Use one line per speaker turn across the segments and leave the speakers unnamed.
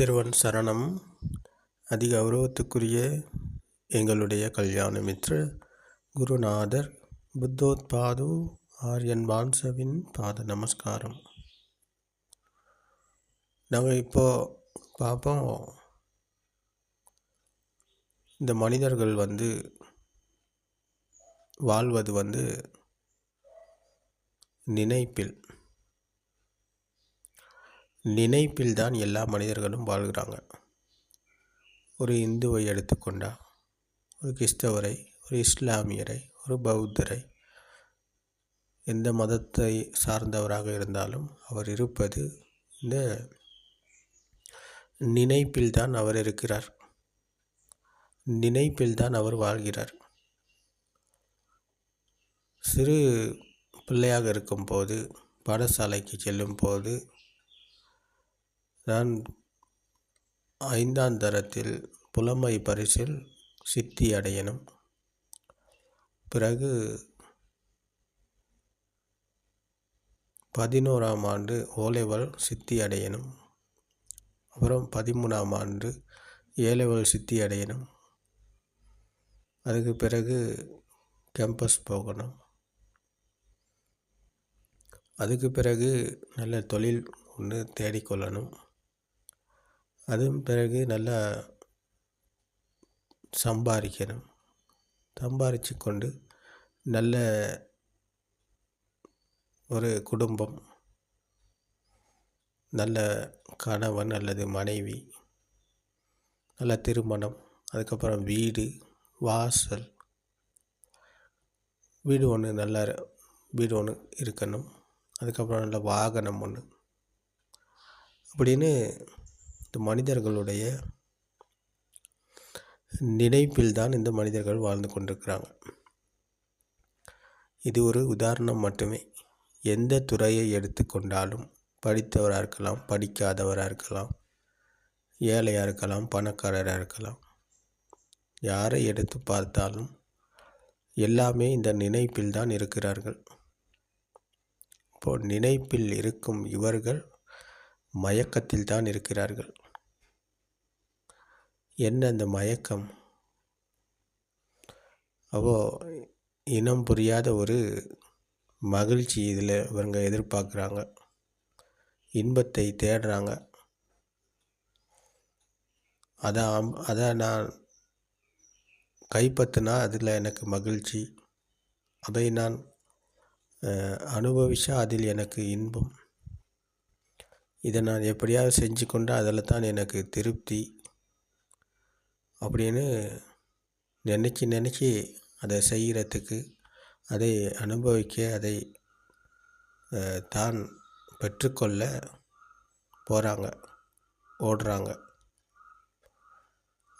திருவன் சரணம். அதி கௌரவத்துக்குரிய எங்களுடைய கல்யாண மித்ர குருநாதர் புத்தோத்பாது ஆரியன் வான்சவின் பாத நமஸ்காரம். நாங்கள் இப்போ பார்ப்போம் இந்த மனிதர்கள் வந்து வாழ்வது வந்து நினைப்பில். நினைப்பில் தான் எல்லா மனிதர்களும் வாழ்கிறாங்க. ஒரு இந்துவை எடுத்துக்கொண்டா ஒரு கிறிஸ்தவரை ஒரு இஸ்லாமியரை ஒரு பௌத்தரை எந்த மதத்தை சார்ந்தவராக இருந்தாலும் அவர் இருப்பது இந்த நினைப்பில் தான் அவர் இருக்கிறார். நினைப்பில் தான் அவர் வாழ்கிறார். சிறு பிள்ளையாக இருக்கும்போது பாடசாலைக்கு செல்லும் போது நான் ஐந்தாம் தரத்தில் புலமை பரிசில் சித்தி அடையணும். பிறகு பதினோராம் ஆண்டு ஓலெவல் சித்தி அடையணும். அப்புறம் பதிமூணாம் ஆண்டு ஏலெவல் சித்தி அடையணும். அதுக்கு பிறகு கேம்பஸ் போகணும். அதுக்கு பிறகு நல்ல தொழில் ஒன்று தேடிக்கொள்ளணும். அதுவும் பிறகு நல்லா சம்பாதிக்கணும் சம்பாதிச்சு கொண்டு நல்ல ஒரு குடும்பம் நல்ல கணவன் அல்லது மனைவி நல்ல திருமணம் அதுக்கப்புறம் வீடு வாசல். வீடு ஒன்று நல்ல வீடு ஒன்று இருக்கணும். அதுக்கப்புறம் நல்ல வாகனம் ஒன்று அப்படின்னு மனிதர்களுடைய நினைப்பில் தான் இந்த மனிதர்கள் வாழ்ந்து கொண்டிருக்கிறாங்க. இது ஒரு உதாரணம் மட்டுமே. எந்த துறையை எடுத்துக்கொண்டாலும் படித்தவராக இருக்கலாம் படிக்காதவராக இருக்கலாம் ஏழையாக இருக்கலாம் பணக்காரராக இருக்கலாம் யாரை எடுத்து பார்த்தாலும் எல்லாமே இந்த நினைப்பில் தான் இருக்கிறார்கள். இப்போ நினைப்பில் இருக்கும் இவர்கள் மயக்கத்தில் தான் இருக்கிறார்கள். என்ன அந்த மயக்கம்? அப்போ இனம் புரியாத ஒரு மகிழ்ச்சி இதில் இவங்க எதிர்பார்க்குறாங்க. இன்பத்தை தேடுறாங்க. அதை அதை நான் கைப்பற்றினா அதில் எனக்கு மகிழ்ச்சி. அதை நான் அனுபவிச்சா அதில் எனக்கு இன்பம். இதை நான் எப்படியாவது செஞ்சு கொண்டு அதில் தான் எனக்கு திருப்தி அப்படின்னு நினச்சி நினச்சி அதை செய்கிறதுக்கு அதை அனுபவிக்க அதை தான் பெற்றுக்கொள்ள போகிறாங்க ஓடுறாங்க.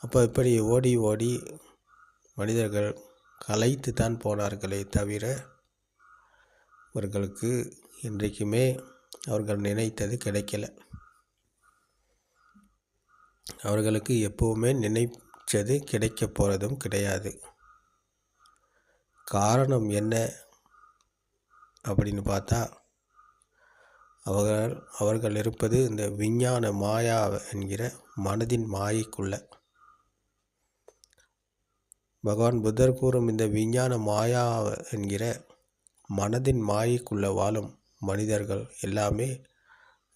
அப்போ இப்படி ஓடி ஓடி மனிதர்கள் கலைத்து தான் போனார்களே தவிர அவர்களுக்கு இன்றைக்குமே அவர்கள் நினைத்தது கிடைக்கல. அவர்களுக்கு எப்போவுமே நினைச்சது கிடைக்க போகிறதும் கிடையாது. காரணம் என்ன அப்படின்னு பார்த்தா அவர்கள் அவர்கள் இருப்பது இந்த விஞ்ஞான மாயா என்கிற மனதின் மாயைக்குள்ள. பகவான் புத்தர் கூறும் இந்த விஞ்ஞான மாயா என்கிற மனதின் மாயைக்குள்ளே வாழும் மனிதர்கள் எல்லாமே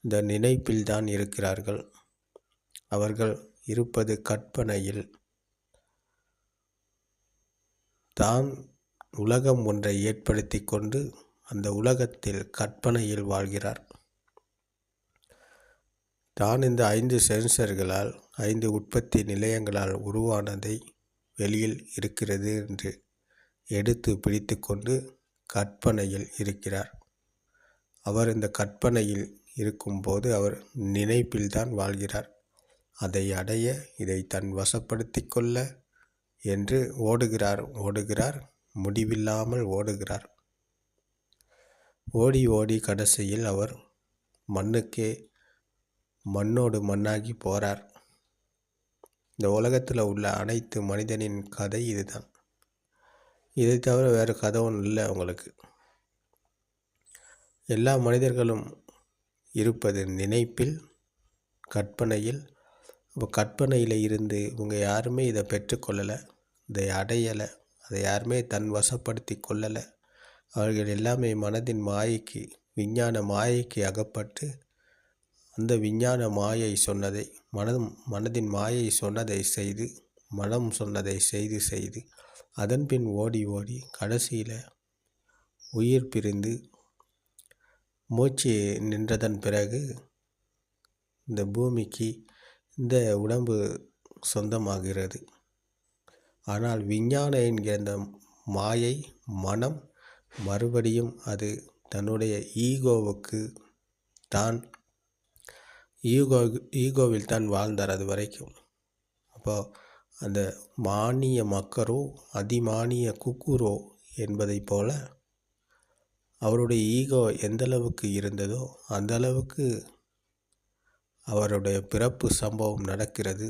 இந்த நினைப்பில் தான் இருக்கிறார்கள். அவர்கள் இருப்பது கற்பனையில். தான் உலகம் ஒன்றை ஏற்படுத்தி கொண்டு அந்த உலகத்தில் கற்பனையில் வாழ்கிறார். தான் இந்த ஐந்து சென்சர்களால் ஐந்து உற்பத்தி நிலையங்களால் உருவானதை வெளியில் இருக்கிறது என்று எடுத்து பிடித்து கொண்டு கற்பனையில் இருக்கிறார். அவர் இந்த கற்பனையில் இருக்கும்போது அவர் நினைப்பில்தான் வாழ்கிறார். அதை அடைய இதை தன் வசப்படுத்தி கொள்ள என்று ஓடுகிறார் ஓடுகிறார் முடிவில்லாமல் ஓடுகிறார். ஓடி ஓடி கடைசியில் அவர் மண்ணுக்கே மண்ணோடு மண்ணாகி போகிறார் இந்த உலகத்தில் உள்ள அனைத்து மனிதனின் கதை இதுதான். இதை தவிர வேறு கதை ஒன்றும் இல்லை அவங்களுக்கு. எல்லா மனிதர்களும் இருப்பது நினைப்பில் கற்பனையில். அப்போ கற்பனையில் இருந்து இவங்க யாருமே இதை பெற்றுக்கொள்ளலை. இதை அடையலை. அதை யாருமே தன் வசப்படுத்தி கொள்ளலை. அவர்கள் எல்லாமே மனதின் மாயைக்கு விஞ்ஞான மாயைக்கு அகப்பட்டு அந்த விஞ்ஞான மாயை சொன்னதை மனம் மனதின் மாயை சொன்னதை செய்து மனம் சொன்னதை செய்து செய்து அதன் பின் ஓடி ஓடி கடைசியில் உயிர் பிரிந்து மூச்சு நின்றதன் பிறகு இந்த பூமிக்கு இந்த உடம்பு சொந்தமாகிறது. ஆனால் விஞ்ஞானம் என்கிற இந்த மாயை மனம் மறுபடியும் அது தன்னுடைய ஈகோவுக்கு தான் ஈகோ ஈகோவில் தான் வாழ்ந்தார் அது வரைக்கும். அப்போ அந்த மானிய மக்கரோ அதிமானிய குக்குரோ என்பதைப் போல அவருடைய ஈகோ எந்தளவுக்கு இருந்ததோ அந்தளவுக்கு அவருடைய பிறப்பு சம்பவம் நடக்கிறது.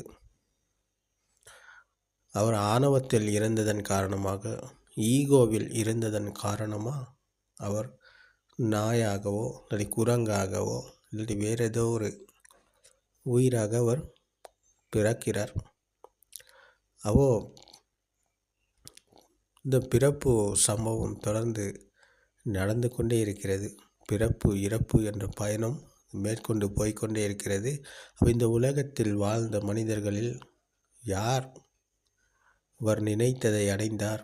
அவர் ஆணவத்தில் இருந்ததன் காரணமாக ஈகோவில் இருந்ததன் காரணமாக அவர் நாயாகவோ இல்லாட்டி குரங்காகவோ இல்லாட்டி வேறு ஏதோ ஒரு உயிராக அவர் பிறக்கிறார். அவோ இந்த பிறப்பு சம்பவம் தொடர்ந்து நடந்து கொண்டே இருக்கிறது. பிறப்பு இறப்பு என்ற பயணம் மேற்கொண்டு போய்கொண்டே இருக்கிறது. இந்த உலகத்தில் வாழ்ந்த மனிதர்களில் யார் அவர் நினைத்ததை அடைந்தார்?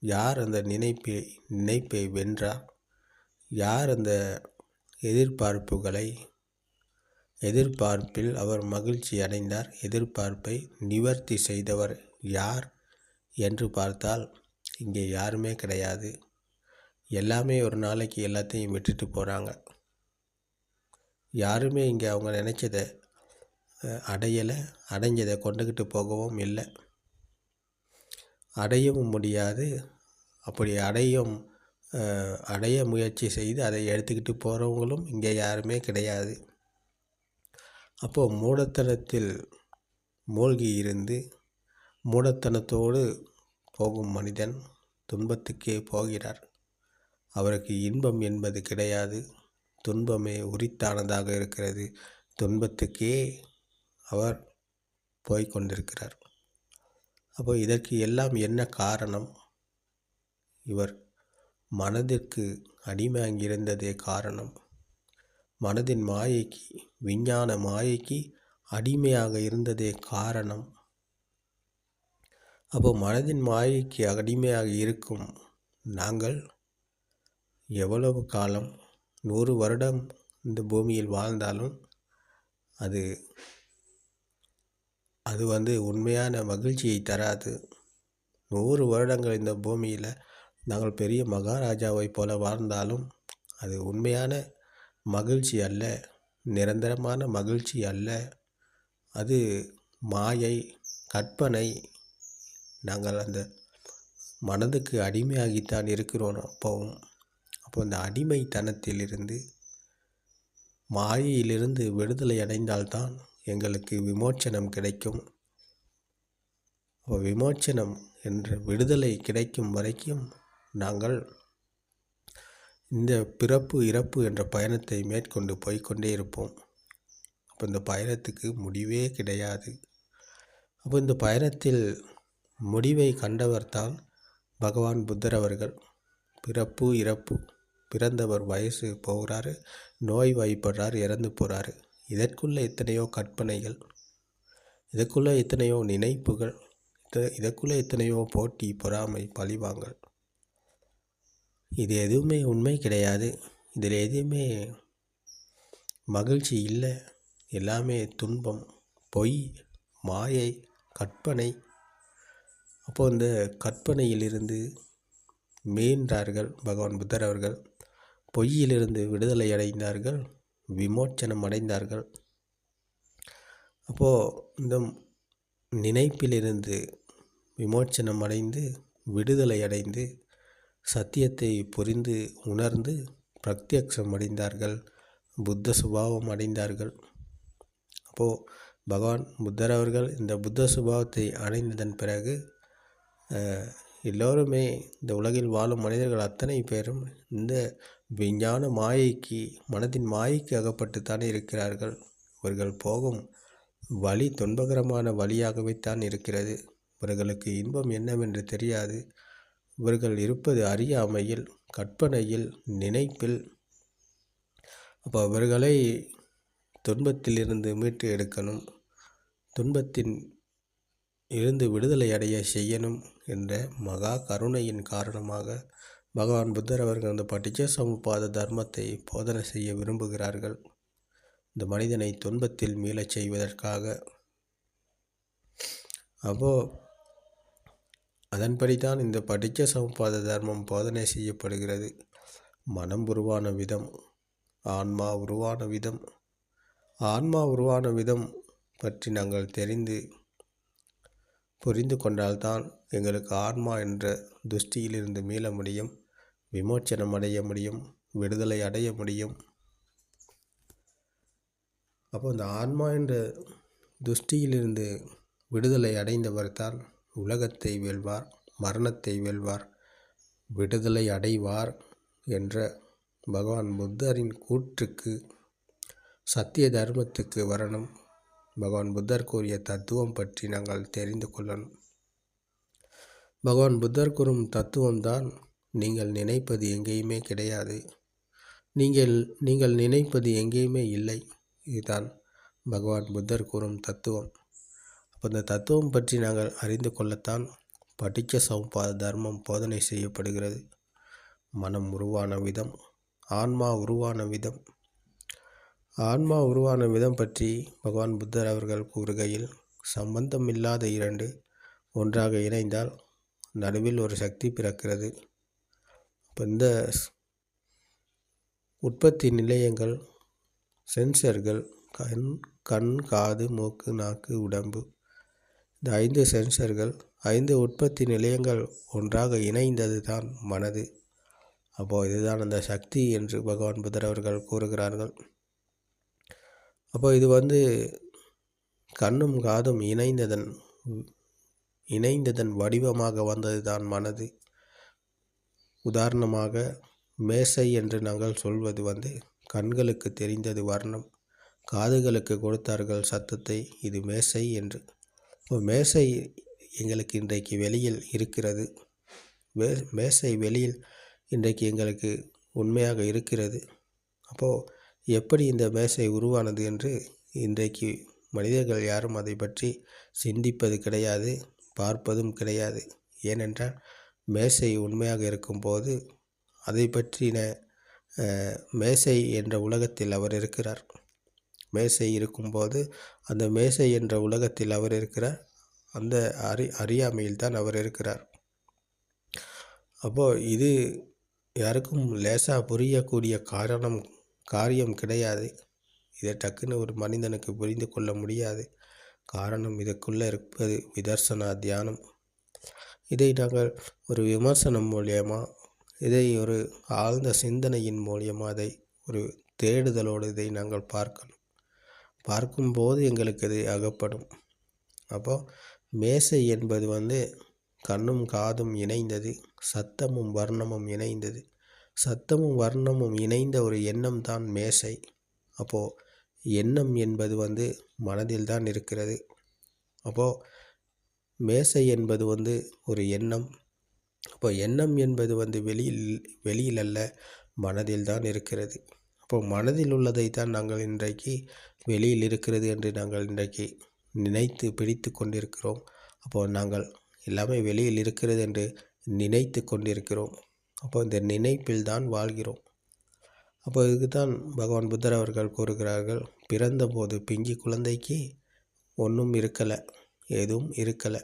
யார் அந்த நினைப்பை நினைப்பை வென்றார்? யார் அந்த எதிர்பார்ப்புகளை எதிர்பார்ப்பில் அவர் மகிழ்ச்சி அடைந்தார்? எதிர்பார்ப்பை நிவர்த்தி செய்தவர் யார் என்று பார்த்தால் இங்கே யாருமே கிடையாது. எல்லாமே ஒரு நாளைக்கு எல்லாத்தையும் விட்டுட்டு போகிறாங்க யாருமே இங்கே அவங்க நினச்சதை அடையலை அடைஞ்சதை கொண்டுக்கிட்டு போகவும் இல்லை. அடையவும் முடியாது. அப்படி அடையும் அடைய முயற்சி செய்து அதை எடுத்துக்கிட்டு போகிறவங்களும் இங்கே யாருமே கிடையாது. அப்போது மூடத்தனத்தில் மூழ்கி இருந்து மூடத்தனத்தோடு போகும் மனிதன் துன்பத்துக்கே போகிறார். அவருக்கு இன்பம் என்பது கிடையாது. துன்பமே உரித்தானதாக இருக்கிறது. துன்பத்துக்கே அவர் போய்கொண்டிருக்கிறார் அப்போ இதற்கு எல்லாம் என்ன காரணம்? இவர் மனதிற்கு அடிமையாகியிருந்ததே காரணம். மனதின் மாயைக்கு விஞ்ஞான மாயைக்கு அடிமையாக இருந்ததே காரணம். அப்போ மனதின் மாயைக்கு அடிமையாக இருக்கும் நாங்கள் எவ்வளவு காலம்? நூறு வருடம் இந்த பூமியில் வாழ்ந்தாலும் அது அது வந்து உண்மையான மகிழ்ச்சியை தராது. நூறு வருடங்கள் இந்த பூமியில் நாங்கள் பெரிய மகாராஜாவைப் போல வாழ்ந்தாலும் அது உண்மையான மகிழ்ச்சி அல்ல நிரந்தரமான மகிழ்ச்சி அல்ல. அது மாயை கற்பனை. நாங்கள் அந்த மனதுக்கு அடிமையாகித்தான் இருக்கிறோம் அப்போவும். அப்போ இந்த அடிமைத்தனத்திலிருந்து மாயையிலிருந்து விடுதலை அடைந்தால்தான் எங்களுக்கு விமோச்சனம் கிடைக்கும். அப்போ விமோச்சனம் என்ற விடுதலை கிடைக்கும் வரைக்கும் நாங்கள் இந்த பிறப்பு இறப்பு என்ற பயணத்தை மேற்கொண்டு போய்கொண்டே இருப்போம். அப்போ இந்த பயணத்துக்கு முடிவே கிடையாது. அப்போ இந்த பயணத்தில் முடிவை கண்டவர்தான் பகவான் புத்தர் அவர்கள். பிறப்பு இறப்பு. பிறந்தவர் வயசு போகிறாரு நோய் வாய்ப்படுறார் இறந்து போகிறாரு இதற்குள்ளே எத்தனையோ கற்பனைகள் இதற்குள்ளே எத்தனையோ நினைப்புகள் இதற்குள்ளே எத்தனையோ போட்டி பொறாமை பழிவாங்கள் இது எதுவுமே உண்மை கிடையாது. இதில் எதுவுமே மகிழ்ச்சி இல்லை. எல்லாமே துன்பம் பொய் மாயை கற்பனை. அப்போ இந்த கற்பனையிலிருந்து மீண்டார்கள் பகவான் புத்தர் அவர்கள். பொய்யிலிருந்து விடுதலை அடைந்தார்கள் விமோச்சனம் அடைந்தார்கள். அப்போது இந்த நினைப்பிலிருந்து விமோச்சனம் அடைந்து விடுதலை அடைந்து சத்தியத்தை புரிந்து உணர்ந்து பிரத்யக்ஷம் அடைந்தார்கள் புத்த சுபாவம் அடைந்தார்கள். அப்போது பகவான் புத்தர் அவர்கள் இந்த புத்த சுபாவத்தை அடைந்ததன் பிறகு எல்லோருமே இந்த உலகில் வாழும் மனிதர்கள் அத்தனை பேரும் இந்த விஞ்ஞான மாயைக்கு மனதின் மாயைக்கு அகப்பட்டு இருக்கிறார்கள். இவர்கள் போகும் வழி துன்பகரமான வழியாகவே தான் இருக்கிறது. இவர்களுக்கு இன்பம் என்னவென்று தெரியாது. இவர்கள் இருப்பது அறியாமையில் கற்பனையில் நினைப்பில். அப்போ அவர்களை துன்பத்திலிருந்து மீட்டு எடுக்கணும். துன்பத்தின் இருந்து விடுதலை அடைய செய்யணும். என்ற மகா கருணையின் காரணமாக பகவான் புத்தர் அவர்கள் அந்த பட்டிச்ச சமுப்பாத தர்மத்தை போதனை செய்ய விரும்புகிறார்கள். இந்த மனிதனை துன்பத்தில் மீளச் செய்வதற்காக. அப்போ அதன்படி தான் இந்த படிச்ச சமுப்பாத தர்மம் போதனை செய்யப்படுகிறது. மனம் உருவான விதம் ஆன்மா உருவான விதம். ஆன்மா உருவான விதம் பற்றி நாங்கள் தெரிந்து புரிந்து கொண்டால்தான் எங்களுக்கு ஆன்மா என்ற துஷ்டியிலிருந்து மீள முடியும் விமோச்சனம் அடைய முடியும் விடுதலை அடைய முடியும். அப்போ இந்த ஆன்மா என்ற துஷ்டியிலிருந்து விடுதலை அடைந்தவர் தான் உலகத்தை வெல்வார் மரணத்தை வெல்வார் விடுதலை அடைவார் என்ற பகவான் புத்தரின் கூற்றுக்கு சத்திய தர்மத்துக்கு வரணும். பகவான் புத்தர் கூறிய தத்துவம் பற்றி நாங்கள் தெரிந்து கொள்ளணும். பகவான் புத்தர் கூறும் தத்துவம்தான் நீங்கள் நினைப்பது எங்கேயுமே கிடையாது. நீங்கள் நீங்கள் நினைப்பது எங்கேயுமே இல்லை. இதுதான் பகவான் புத்தர் கூறும் தத்துவம். அப்போ இந்த தத்துவம் பற்றி நாங்கள் அறிந்து கொள்ளத்தான் படிக்க சமுப்பாத தர்மம் போதனை செய்யப்படுகிறது. மனம் உருவான விதம் ஆன்மா உருவான விதம். ஆன்மா உருவான விதம் பற்றி பகவான் புத்தர் அவர்கள் கூறுகையில் சம்பந்தமில்லாத இரண்டு ஒன்றாக இணைந்தால் நடுவில் ஒரு சக்தி பிறக்கிறது. இப்போ இந்த உற்பத்தி நிலையங்கள் சென்சர்கள் கண் கண் காது மூக்கு நாக்கு உடம்பு இந்த ஐந்து சென்சர்கள் ஐந்து உற்பத்தி நிலையங்கள் ஒன்றாக இணைந்தது தான் மனது. அப்போது இதுதான் அந்த சக்தி என்று பகவான் புத்தர் அவர்கள் கூறுகிறார்கள். அப்போ இது வந்து கண்ணும் காதும் இணைந்ததன் இணைந்ததன் வடிவமாக வந்தது தான் மனது. உதாரணமாக மேசை என்று நாங்கள் சொல்வது வந்து கண்களுக்கு தெரிந்தது வர்ணம். காதுகளுக்கு கொடுத்தார்கள் சத்தத்தை இது மேசை என்று. இப்போ மேசை எங்களுக்கு இன்றைக்கு வெளியில் இருக்கிறது. மே மேசை வெளியில் இன்றைக்கு எங்களுக்கு உண்மையாக இருக்கிறது. அப்போது எப்படி இந்த மேசை உருவானது என்று இன்றைக்கு மனிதர்கள் யாரும் அதை பற்றி சிந்திப்பது கிடையாது. பார்ப்பதும் கிடையாது. ஏனென்றால் மேசை உண்மையாக இருக்கும்போது அதை பற்றின மேசை என்ற உலகத்தில் அவர் இருக்கிறார். மேசை இருக்கும்போது அந்த மேசை என்ற உலகத்தில் அவர் இருக்கிறார். அந்த அறி அறியாமையில் தான் அவர் இருக்கிறார். அப்போது இது யாருக்கும் லேசாக புரியக்கூடிய காரணம் காரியம் கிடையாது. இதை டக்குன்னு ஒரு மனிதனுக்கு புரிந்து கொள்ள முடியாது. காரணம் இதுக்குள்ளே இருப்பது விதர்சனா தியானம் இதை நாங்கள் ஒரு விமர்சனம் மூலியமாக இதை ஒரு ஆழ்ந்த சிந்தனையின் மூலியமாக அதை ஒரு தேடுதலோடு இதை நாங்கள் பார்க்கணும். பார்க்கும்போது எங்களுக்கு இது அகப்படும். அப்போது மேசை என்பது வந்து கண்ணும் காதும் இணைந்தது சத்தமும் வர்ணமும் இணைந்தது. சத்தமும் வர்ணமும் இணைந்த ஒரு எண்ணம் தான் மேசை. அப்போது எண்ணம் என்பது வந்து மனதில் தான் இருக்கிறது. அப்போது மேசை என்பது வந்து ஒரு எண்ணம். அப்போ எண்ணம் என்பது வந்து வெளியில் வெளியில் அல்ல மனதில் தான் இருக்கிறது. அப்போ மனதில் உள்ளதை தான் நாங்கள் இன்றைக்கு வெளியில் இருக்கிறது என்று நாங்கள் இன்றைக்கு நினைத்து பிடித்து கொண்டிருக்கிறோம். அப்போது நாங்கள் எல்லாமே வெளியில் இருக்கிறது என்று நினைத்து கொண்டிருக்கிறோம். அப்போ இந்த நினைப்பில் தான் வாழ்கிறோம். அப்போ இதுக்கு தான் பகவான் புத்தர் அவர்கள் கூறுகிறார்கள் பிறந்தபோது பிஞ்சி குழந்தைக்கு ஒன்றும் இருக்கலை எதுவும் இருக்கலை.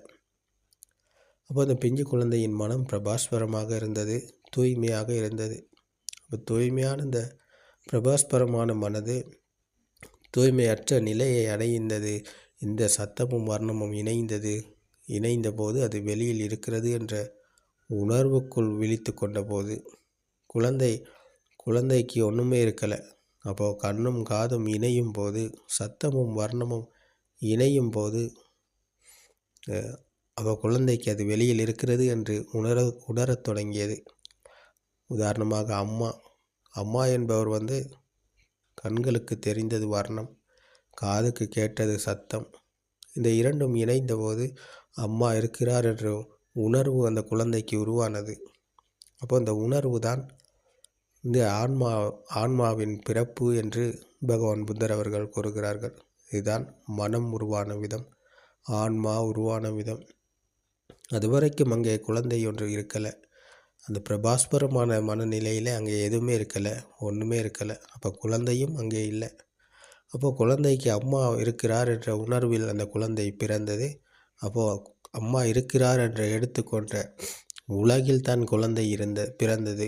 அப்போ அந்த பிஞ்சு குழந்தையின் மனம் பிரபாஸ்வரமாக இருந்தது தூய்மையாக இருந்தது. அப்போ தூய்மையான இந்த பிரபாஸ்பரமான மனது தூய்மையற்ற நிலையை அடைந்தது இந்த சத்தமும் வர்ணமும் இணைந்தது இணைந்த போது அது வெளியில் இருக்கிறது என்ற உணர்வுக்குள் விழித்து கொண்ட போது குழந்தை குழந்தைக்கு ஒன்றுமே இருக்கலை. அப்போது கண்ணும் காதும் இணையும் போது சத்தமும் வர்ணமும் இணையும் போது அவள் குழந்தைக்கு அது வெளியில் இருக்கிறது என்று உணர உணரத் தொடங்கியது. உதாரணமாக அம்மா அம்மா என்பவர் வந்து கண்களுக்கு தெரிந்தது வர்ணம் காதுக்கு கேட்டது சத்தம். இந்த இரண்டும் இணைந்தபோது அம்மா இருக்கிறார் என்ற உணர்வு அந்த குழந்தைக்கு உருவானது. அப்போ அந்த உணர்வு தான் இந்த ஆன்மா ஆன்மாவின் பிறப்பு என்று பகவான் புத்தர் அவர்கள் கூறுகிறார்கள். இதுதான் மனம் உருவான விதம் ஆன்மா உருவான விதம். அதுவரைக்கும் அங்கே குழந்தை ஒன்று இருக்கலை. அந்த பிரபாஸ்பரமான மனநிலையில் அங்கே எதுவுமே இருக்கலை ஒன்றுமே இருக்கலை. அப்போ குழந்தையும் அங்கே இல்லை. அப்போது குழந்தைக்கு அம்மா இருக்கிறார் என்ற உணர்வில் அந்த குழந்தை பிறந்தது. அப்போது அம்மா இருக்கிறார் என்று எடுத்துக்கொண்ட உலகில் தான் குழந்தை இருந்த பிறந்தது.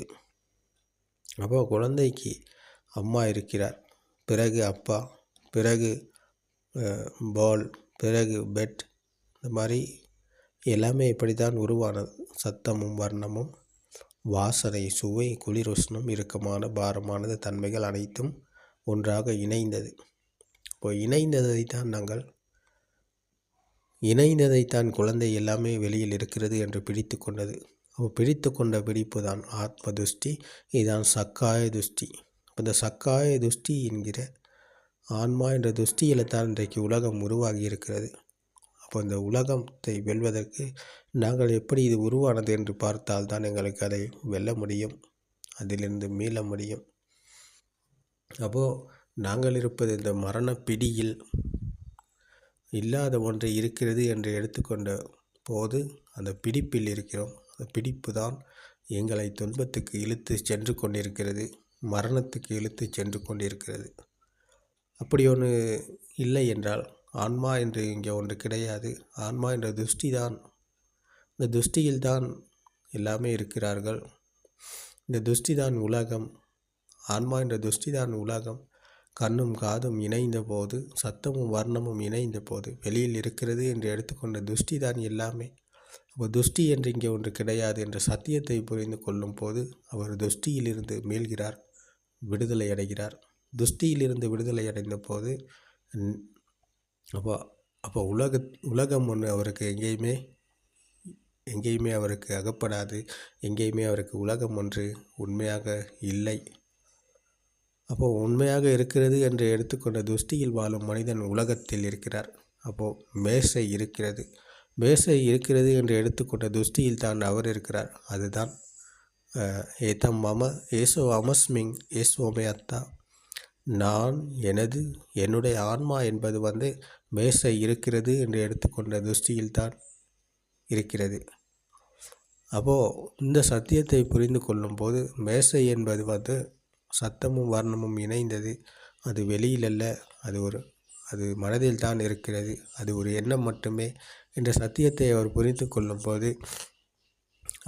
அப்போது குழந்தைக்கு அம்மா இருக்கிறார். பிறகு அப்பா பிறகு பால் பிறகு பெட் இந்த மாதிரி எல்லாமே இப்படி தான் உருவானது சத்தமும் வர்ணமும் வாசனை சுவை குளிர் உஷ்ணம் இறுக்கமான பாரமானது தன்மைகள் அனைத்தும் ஒன்றாக இணைந்தது. இப்போ இணைந்ததை தான் நாங்கள் இணைந்ததைத்தான் குழந்தை எல்லாமே வெளியில் இருக்கிறது என்று பிடித்து கொண்டது. அப்போ பிடித்து கொண்ட பிடிப்பு தான் ஆத்ம துஷ்டி இதுதான் சக்காய துஷ்டி. இந்த சக்காய துஷ்டி என்கிற ஆன்மா என்ற துஷ்டியில் தான் இன்றைக்கு உலகம் உருவாகி இருக்கிறது. அப்போ இந்த உலகத்தை வெல்வதற்கு நாங்கள் எப்படி இது உருவானது என்று பார்த்தால் தான் எங்களுக்கு அதை வெல்ல முடியும் அதிலிருந்து மீள முடியும். அப்போது நாங்கள் இருப்பது இந்த மரண பிடியில் இல்லாத ஒன்று இருக்கிறது என்று எடுத்துக்கொண்ட போது அந்த பிடிப்பில் இருக்கிறோம். பிடிப்பு தான் எங்களை துன்பத்துக்கு இழுத்து சென்று கொண்டிருக்கிறது மரணத்துக்கு இழுத்து சென்று கொண்டிருக்கிறது. அப்படி ஒன்று இல்லை என்றால் ஆன்மா என்று இங்கே ஒன்று கிடையாது. ஆன்மா என்ற துஷ்டி தான் இந்த துஷ்டியில் தான் எல்லாமே இருக்கிறார்கள். இந்த துஷ்டி தான் உலகம். ஆன்மா என்ற துஷ்டி தான் உலகம். கண்ணும் காதும் இணைந்த போது சத்தமும் வர்ணமும் இணைந்த போது வெளியில் இருக்கிறது என்று எடுத்துக்கொண்ட துஷ்டி தான் எல்லாமே. அப்போ துஷ்டி என்று இங்கே ஒன்று கிடையாது என்ற சத்தியத்தை புரிந்து கொள்ளும் போது அவர் துஷ்டியிலிருந்து மீள்கிறார் விடுதலை அடைகிறார். துஷ்டியிலிருந்து விடுதலை அடைந்த போது அப்போ அப்போ உலக உலகம் ஒன்று அவருக்கு எங்கேயுமே எங்கேயுமே அவருக்கு அகப்படாது எங்கேயுமே அவருக்கு உலகம் ஒன்று உண்மையாக இல்லை. அப்போது உண்மையாக இருக்கிறது என்று எடுத்துக்கொண்ட துஷ்டியில் வாழும் மனிதன் உலகத்தில் இருக்கிறார். அப்போது மேசை இருக்கிறது. மேசை இருக்கிறது என்று எடுத்துக்கொண்ட துஷ்டியில் தான் அவர் இருக்கிறார். அதுதான் ஏதம் மம ஏசோ அமஸ்மிங் ஏசோமே அத்தா. நான் எனது என்னுடைய ஆன்மா என்பது வந்து மேசை இருக்கிறது என்று எடுத்துக்கொண்ட துஷ்டியில் தான் இருக்கிறது. அப்போது இந்த சத்தியத்தை புரிந்து கொள்ளும்போது மேசை என்பது வந்து சத்தமும் வர்ணமும் இணைந்தது. அது வெளியில் அல்ல அது ஒரு அது மனதில் தான் இருக்கிறது. அது ஒரு எண்ணம் மட்டுமே என்ற சத்தியத்தை அவர் புரிந்து கொள்ளும்போது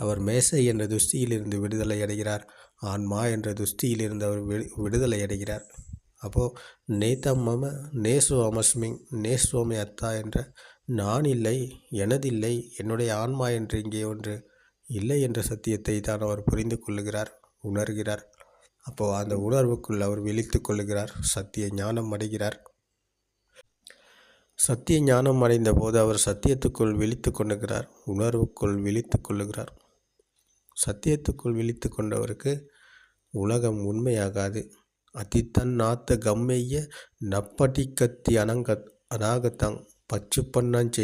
அவர் மேசை என்ற துஷ்டியிலிருந்து விடுதலை அடைகிறார் ஆன்மா என்ற துஷ்டியிலிருந்து அவர் விடுதலை அடைகிறார். அப்போது நேத்தம் மம நேசோ அமஸ்மிங் நேசோமே அத்தா என்ற நான் இல்லை எனதில்லை என்னுடைய ஆன்மா என்று இங்கே ஒன்று இல்லை என்ற சத்தியத்தை தான் அவர் புரிந்து கொள்ளுகிறார் உணர்கிறார். அப்போது அந்த உணர்வுக்குள் அவர் விழித்து கொள்ளுகிறார் சத்திய ஞானம் அடைகிறார். சத்திய ஞானம் அடைந்த போது அவர் சத்தியத்துக்குள் விழித்து கொண்டுகிறார். உணர்வுக்குள் விழித்து கொள்ளுகிறார். சத்தியத்துக்குள் விழித்து கொண்டவருக்கு உலகம் உண்மையாகாது. அதித்தன் நாத்த கம்மெய்ய நப்பட்டிக்கத்தி அனங்க அநாகத்தங் பச்சு பண்ணாஞ்ச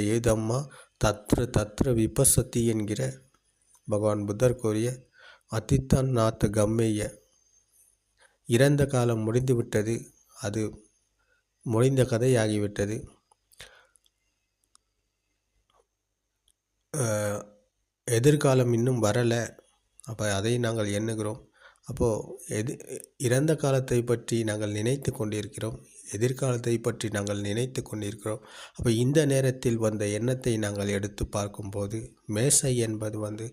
தத்ர தத்ர விபசதி என்கிற பகவான் புத்தர் கூறிய அதித்தன் நாத்த கம்மெய்ய இறந்த காலம் முடிந்துவிட்டது. அது முடிந்த கதையாகிவிட்டது. எதிர்காலம் இன்னும் வரலை. அப்போ அதை நாங்கள் எண்ணுகிறோம். அப்போது எது இறந்த காலத்தை பற்றி நாங்கள் நினைத்து கொண்டிருக்கிறோம். எதிர்காலத்தை பற்றி நாங்கள் நினைத்து கொண்டிருக்கிறோம். அப்போ இந்த நேரத்தில் வந்த எண்ணத்தை நாங்கள் எடுத்து பார்க்கும்போது மேசை என்பது வந்து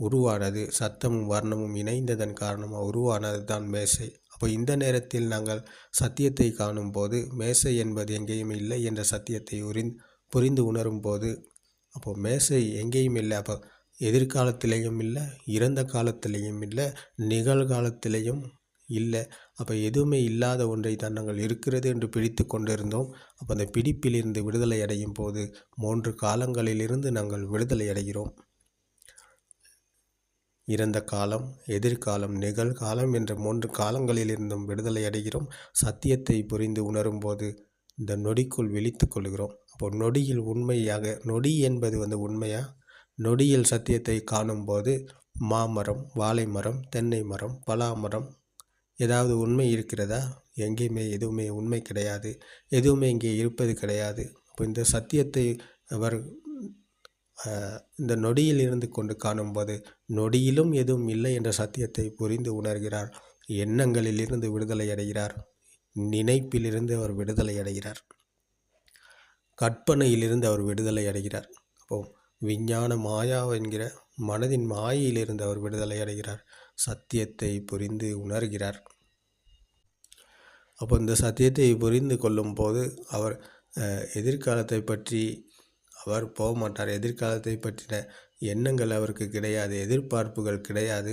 உருவானது சத்தமும் வர்ணமும் இணைந்ததன் காரணமாக உருவானது தான் மேசை. அப்போ இந்த நேரத்தில் நாங்கள் சத்தியத்தை காணும்போது மேசை என்பது எங்கேயும் இல்லை என்ற சத்தியத்தை உரிந் புரிந்து உணரும் போது அப்போது மேசை எங்கேயும் இல்லை. அப்போ எதிர்காலத்திலையும் இல்லை இறந்த காலத்திலையும் இல்லை நிகழ்காலத்திலையும் இல்லை. அப்போ எதுவுமே இல்லாத ஒன்றை தான் நாங்கள் இருக்கிறது என்று பிடித்து கொண்டிருந்தோம். அப்போ அந்த பிடிப்பிலிருந்து விடுதலை அடையும் போது மூன்று காலங்களிலிருந்து நாங்கள் விடுதலை அடைகிறோம். இறந்த காலம் எதிர்காலம் நிகழ்காலம் என்ற மூன்று காலங்களிலிருந்தும் விடுதலை அடைகிறோம். சத்தியத்தை புரிந்து உணரும்போது இந்த நொடிக்குள் விழித்து கொள்கிறோம். அப்போ நொடியில் உண்மையாக நொடி என்பது வந்து உண்மையாக நொடியில் சத்தியத்தை காணும்போது மாமரம் வாழை மரம் தென்னை மரம் பலா மரம் ஏதாவது உண்மை இருக்கிறதா? எங்கேயுமே எதுவுமே உண்மை கிடையாது. எதுவுமே இங்கே இருப்பது கிடையாது. அப்போ இந்த சத்தியத்தை அவர் இந்த நொடியில் இருந்து கொண்டு காணும்போது நொடியிலும் எதுவும் இல்லை என்ற சத்தியத்தை புரிந்து உணர்கிறார். எண்ணங்களிலிருந்து விடுதலை அடைகிறார். நினைப்பிலிருந்து அவர் விடுதலை அடைகிறார். கற்பனையிலிருந்து அவர் விடுதலை அடைகிறார். அப்போ விஞ்ஞான மாயா என்கிற மனதின் மாயையிலிருந்து அவர் விடுதலை அடைகிறார். சத்தியத்தை புரிந்து உணர்கிறார். அப்போ இந்த சத்தியத்தை புரிந்து கொள்ளும் போது அவர் எதிர்காலத்தை பற்றி அவர் போக மாட்டார். எதிர்காலத்தை பற்றின எண்ணங்கள் அவருக்கு கிடையாது. எதிர்பார்ப்புகள் கிடையாது.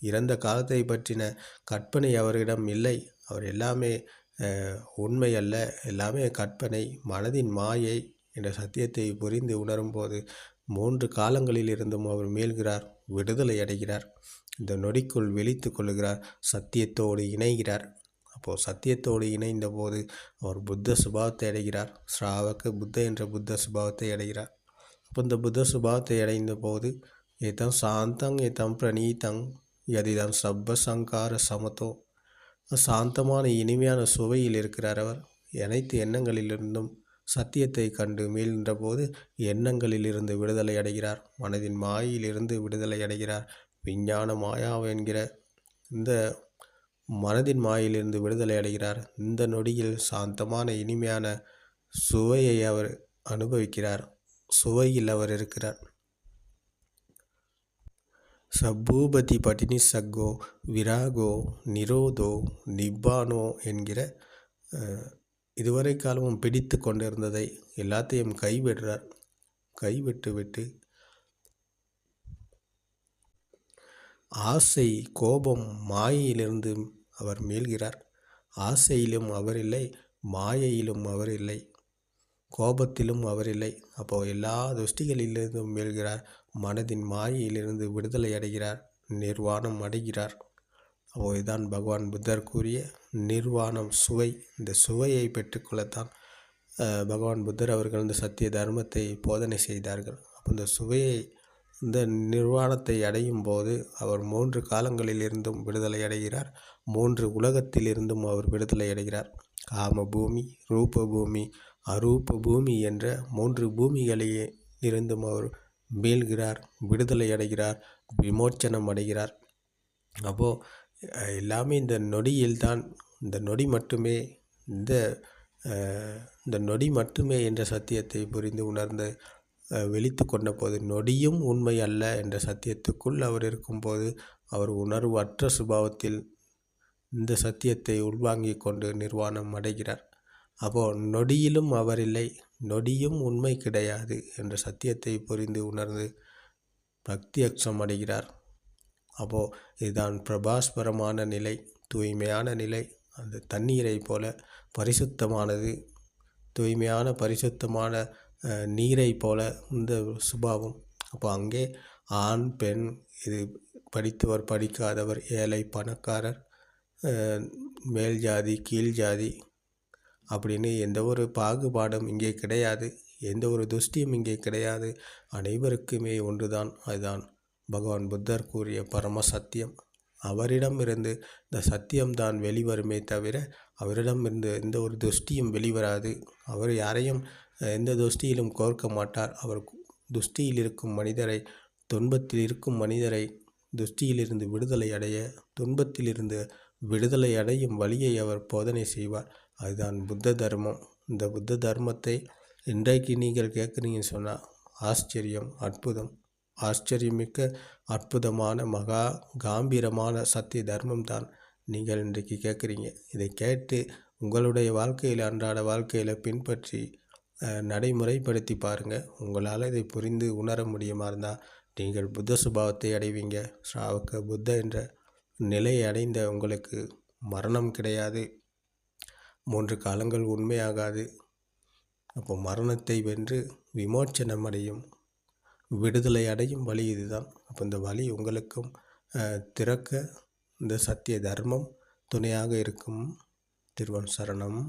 இறந்த காலத்தை பற்றின கற்பனை அவரிடம் இல்லை. அவர் எல்லாமே உண்மை அல்ல. எல்லாமே கற்பனை. மனதின் மாயை என்ற சத்தியத்தை புரிந்து உணரும்போது மூன்று காலங்களில் இருந்தும் அவர் மீள்கிறார் விடுதலை அடைகிறார். இந்த நொடிக்குள் விழித்து கொள்கிறார் சத்தியத்தோடு இணைகிறார். அப்போது சத்தியத்தோடு இணைந்த போது அவர் புத்த சுபாவத்தை அடைகிறார். ஸ்ராவக்கு புத்த என்ற புத்த சுபாவத்தை அடைகிறார். அப்போ இந்த புத்த சுபாவத்தை அடைந்த போது ஏதம் சாந்தங் ஏதம் பிரணீதங் எதிதான் சப்ப சங்கார சமத்தோ சாந்தமான இனிமையான சுவையில் இருக்கிறார் அவர். அனைத்து எண்ணங்களிலிருந்தும் சத்தியத்தை கண்டு மீள்கின்ற போது எண்ணங்களிலிருந்து விடுதலை அடைகிறார். மனதின் மாயிலிருந்து விடுதலை அடைகிறார். விஞ்ஞான மாயா என்கிற இந்த மனதின் மாயிலிருந்து விடுதலை அடைகிறார். இந்த நொடியில் சாந்தமான இனிமையான சுவையை அவர் அனுபவிக்கிறார். சுவையில் அவர் இருக்கிறார். சப்பூபதி பட்டினி சக்கோ விராகோ நிரோதோ நிப்பானோ என்கிற இதுவரை காலமும் பிடித்து கொண்டிருந்ததை எல்லாத்தையும் கைவிடுறார். கைவிட்டு விட்டு ஆசை கோபம் மாயையிலிருந்து அவர் மீள்கிறார். ஆசையிலும் அவர் இல்லை மாயையிலும் அவர் இல்லை கோபத்திலும் அவர் இல்லை. அப்போது எல்லா துஷ்டிகளிலிருந்தும் மீள்கிறார். மனதின் மாயையிலிருந்து விடுதலை அடைகிறார் நிர்வாணம் அடைகிறார். அப்போதுதான் பகவான் புத்தர் கூறிய நிர்வாணம் சுவை. இந்த சுவையை பெற்றுக்கொள்ளத்தான் பகவான் புத்தர் அவர்கள் இந்த சத்திய தர்மத்தை போதனை செய்தார்கள். அப்போ இந்த சுவையை இந்த நிர்வாணத்தை அடையும் போது அவர் மூன்று காலங்களிலிருந்தும் விடுதலை அடைகிறார். மூன்று உலகத்திலிருந்தும் அவர் விடுதலை அடைகிறார். காம பூமி ரூப பூமி அரூப பூமி என்ற மூன்று பூமிகளையே இருந்தும் அவர் மீள்கிறார் விடுதலை அடைகிறார் விமோச்சனம் அடைகிறார். அப்போது எல்லாமே இந்த நொடியில்தான் இந்த நொடி மட்டுமே இந்த இந்த நொடி மட்டுமே என்ற சத்தியத்தை புரிந்து உணர்ந்து வெளித்து கொண்ட போது நொடியும் உண்மை அல்ல என்ற சத்தியத்துக்குள் அவர் இருக்கும்போது அவர் உணர்வு அற்ற சுபாவத்தில் இந்த சத்தியத்தை உள்வாங்கிக் கொண்டு நிர்வாணம் அடைகிறார். அப்போது நொடியிலும் அவர் இல்லை நொடியும் உண்மை கிடையாது என்ற சத்தியத்தை புரிந்து உணர்ந்து பக்தி அக்ஷம் அடைகிறார். அப்போது இதுதான் பிரபாஸ்பரமான நிலை தூய்மையான நிலை. அந்த தண்ணீரை போல பரிசுத்தமானது தூய்மையான பரிசுத்தமான நீரை போல இந்த சுபாவம். அப்போ அங்கே ஆண் பெண் இது படித்தவர் படிக்காதவர் ஏழை பணக்காரர் மேல் ஜாதி கீழ் ஜாதி அப்படின்னு எந்த ஒரு பாகுபாடும் இங்கே கிடையாது. எந்த ஒரு துஷ்டியும் இங்கே கிடையாது. அனைவருக்குமே ஒன்றுதான் அதுதான். பகவான் புத்தர் கூறிய பரம சத்தியம். அவரிடமிருந்து இந்த சத்தியம்தான் வெளிவருமே தவிர அவரிடமிருந்து எந்த ஒரு துஷ்டியும் வெளிவராது. அவர் யாரையும் எந்த துஷ்டியிலும் கோர்க்க மாட்டார். அவர் துஷ்டியில் இருக்கும் மனிதரை துன்பத்தில் இருக்கும் மனிதரை துஷ்டியிலிருந்து விடுதலை அடைய துன்பத்திலிருந்து விடுதலை அடையும் வழியை அவர் போதனை செய்வார். அதுதான் புத்த தர்மம். இந்த புத்த தர்மத்தை இன்றைக்கு நீங்கள் கேட்குறீங்கன்னு சொன்னால் ஆச்சரியம் அற்புதம். ஆச்சரியமிக்க அற்புதமான மகா காம்பீரமான சத்திய தர்மம் தான் நீங்கள் இன்றைக்கு கேட்குறீங்க. இதை கேட்டு உங்களுடைய வாழ்க்கையில் அன்றாட வாழ்க்கையில் பின்பற்றி நடைமுறைப்படுத்தி பாருங்கள் உங்களால் இதை புரிந்து உணர முடியுமா இருந்தால் நீங்கள் புத்த சுபாவத்தை அடைவீங்க. ஸ்ராவக புத்த என்ற நிலையை அடைந்த உங்களுக்கு மரணம் கிடையாது. மூன்று காலங்கள் உண்மையாகாது. அப்போ மரணத்தை வென்று விமோச்சனம் அடையும் விடுதலை அடையும் வழி இதுதான். அப்போ இந்த வழி உங்களுக்கும் திறக்க இந்த சத்திய தர்மம் துணையாக இருக்கும். திருவன் சரணம்.